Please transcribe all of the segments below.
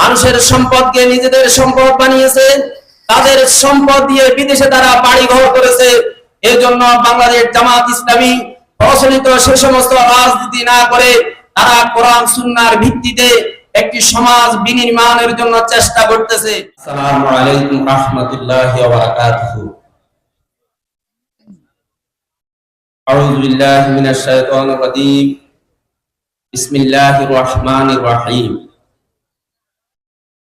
মানুষের সম্পদকে নিজেদের সম্পদ বানিয়েছে, তাদের সম্পদ দিয়ে বিদেশে তারা বাড়ি ঘর করেছে। এর জন্য বাংলাদেশ জামাত ইসলামী প্রচলিত সে সমস্ত রাজনীতি না করে তারা কোরআন, সুন্নার ভিত্তিতে একটি সমাজ বিনির্মাণের জন্য চেষ্টা করতেছে। আসসালামু আলাইকুম রাহমাতুল্লাহি ওয়া বারাকাতুহু। আউযু বিল্লাহি মিনাশ শাইতানির রাজীম। বিসমিল্লাহির রহমানির রহিম।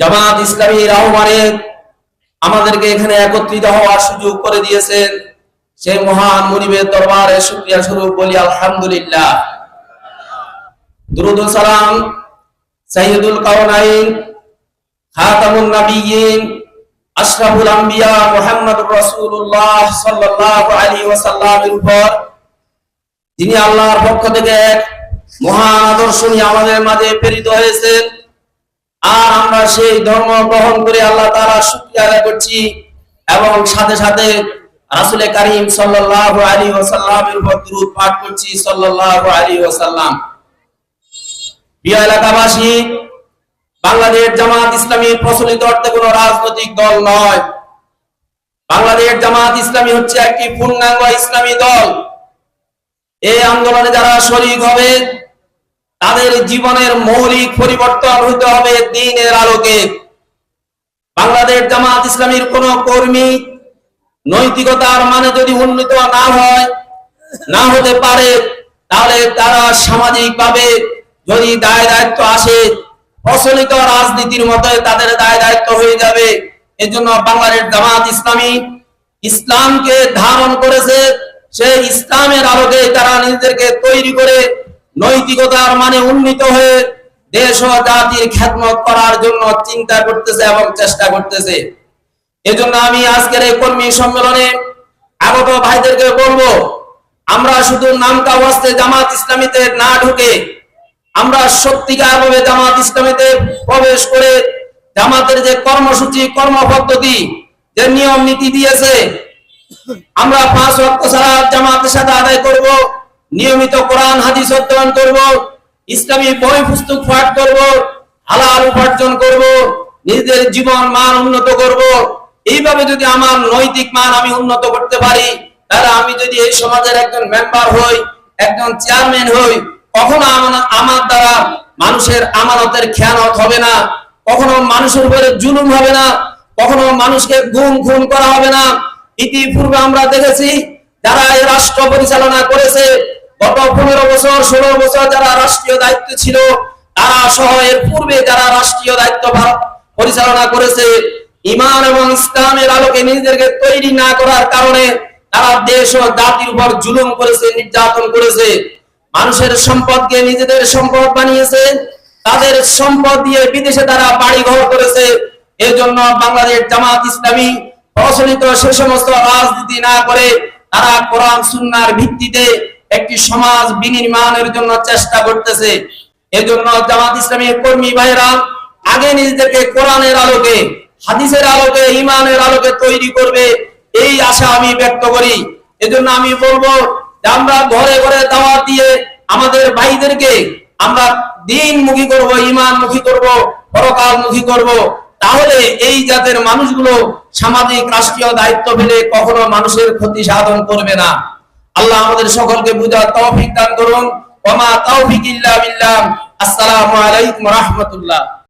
জামাত ইসলামীর আহ্বানে আমাদেরকে এখানে একত্রিত হওয়ার সুযোগ করে দিয়েছেন। সেই মহান মুনিবের দরবারে শুকরিয়া স্বরূপ বলি আলহামদুলিল্লাহ। দুরুদ ও সালাম, সাইয়্যিদুল কাওনাইন, খাতামুন নাবিয়্যিন, আশরাফুল আম্বিয়া, মুহাম্মদুর রাসূলুল্লাহ সাল্লাল্লাহু আলাইহি ওয়াসাল্লামের উপর। যিনি আল্লাহর পক্ষ থেকে এক মহান আদর্শ নিয়ে আমাদের মাঝে প্রেরিত হয়েছেন। আর আমরা সেই ধর্ম গ্রহণ করে আল্লাহ তারা শুকরিয়া আদায় করছি এবং সাথে সাথে রাসূল কারীম সাল্লাল্লাহু আলাইহি ওয়াসাল্লামের উপর দরুদ পাঠ করছি সাল্লাল্লাহু আলাইহি ওয়াসাল্লাম। প্রিয় এলাকাবাসী, বাংলাদেশ জামাত ইসলামী প্রচলিত অর্থে কোনো রাজনৈতিক দল নয়। বাংলাদেশ জামাত ইসলামী হচ্ছে একটি পূর্ণাঙ্গ ইসলামী দল। এই আন্দোলনে যারা শরিক হবে তাদের জীবনের মৌলিক পরিবর্তন হতে হবে দিনের আলোকে। বাংলাদেশ জামাত ইসলামীর কোন কর্মী নৈতিকতার মানে যদি উন্নীত না হয়, না হতে পারে, তাহলে তারা সামাজিক ভাবে যদি দায় দায়িত্ব আসে, প্রচলিত রাজনীতির মতো তাদের দায় দায়িত্ব হয়ে যাবে। এজন্য বাংলাদেশ জামাত ইসলামী ইসলামকে ধারণ করেছে। সেই ইসলামের আলোকে তারা নিজেদেরকে তৈরি করে নৈতিকতার মানে উন্নীত হয়ে দেশ ও জাতির খ্যাতমত করার জন্য চিন্তা করতেছে এবং চেষ্টা করতেছে। এজন্য আমি আজকের এই কর্মী সম্মেলনে আগত ভাইদেরকে বলব, আমরা শুধু নামকা ওয়াস্তে জামাত ইসলামীতে না ঢুকে আমরা সত্যিকার ভাবে জামাত ইসলামীতে প্রবেশ করে জামাতের যে কর্মসূচি, কর্মপদ্ধতি, যে নিয়ম নীতি দিয়েছে, আমরা পাঁচ ওয়াক্ত ছাড়া জামাতের সাথে আদায় করব। নিয়মিত কোরআন, হাদিস অধ্যয়ন করব, ইসলামী বই, পুস্তক পাঠ করব, হালাল উপার্জন করব, নিজেদের জীবন মান উন্নত করব। এইভাবে যদি আমার নৈতিক মান আমি উন্নত করতে পারি, তাহলে আমি যদি এই সমাজের একজন মেম্বার হই, একজন চেয়ারম্যান হই, কখনো আমার- দ্বারা মানুষের আমানতের খেয়ানত হবে না, কখনো মানুষের উপরে জুলুম হবে না, কখনো মানুষকে গুম, খুন করা হবে না। ইতিপূর্বে আমরা দেখেছি, যারা এই রাষ্ট্র পরিচালনা করেছে গত পনেরো বছর, ষোলো বছর যারা রাষ্ট্রীয় দায়িত্ব ছিল, তারা সহ এর পূর্বে যারা রাষ্ট্রীয় দায়িত্ব পরিচালনা করেছে ইমান এবং ইসলামের আলোকে নিজেদেরকে তৈরি না করার কারণে তারা দেশ ও জাতির উপর জুলুম করেছে, নির্যাতন করেছে। মানুষের সম্পদকে নিজেদের সম্পদ বানিয়েছে, তাদের সম্পদ দিয়ে বিদেশে তারা বাড়ি ঘর করেছে। এর জন্য বাংলাদেশ জামাত ইসলামী প্রচলিত সে সমস্ত রাজনীতি না করে তারা কোরআন, সুন্নার ভিত্তিতে একটি সমাজ বিনির্মাণের জন্য চেষ্টা করতেছে। এজন্য জামাত ইসলামী কর্মী ভাইরা আগে নিজেদেরকে কোরআনের আলোকে, হাদিসের আলোকে ইমানের আলোকে তৈরি করবে, এই আশা আমি ব্যক্ত করি। এজন্য আমি বলব আমরা ঘরে ঘরে দাওয়াত দিয়ে আমাদের ভাইদেরকে আমরা দিনমুখী করব ইমানমুখী করব, পরকালমুখী করব। তাহলে এই জাতের মানুষগুলো সামাজিক, রাষ্ট্রীয় দায়িত্ব পেলে কখনো মানুষের ক্ষতি সাধন করবে না। আল্লাহ আমাদের সকলকে বুঝার তৌফিক দান করুন। ওমা তৌফিক ইল্লা বিল্লাহ। আসসালামু আলাইকুম রাহমাতুল্লাহ।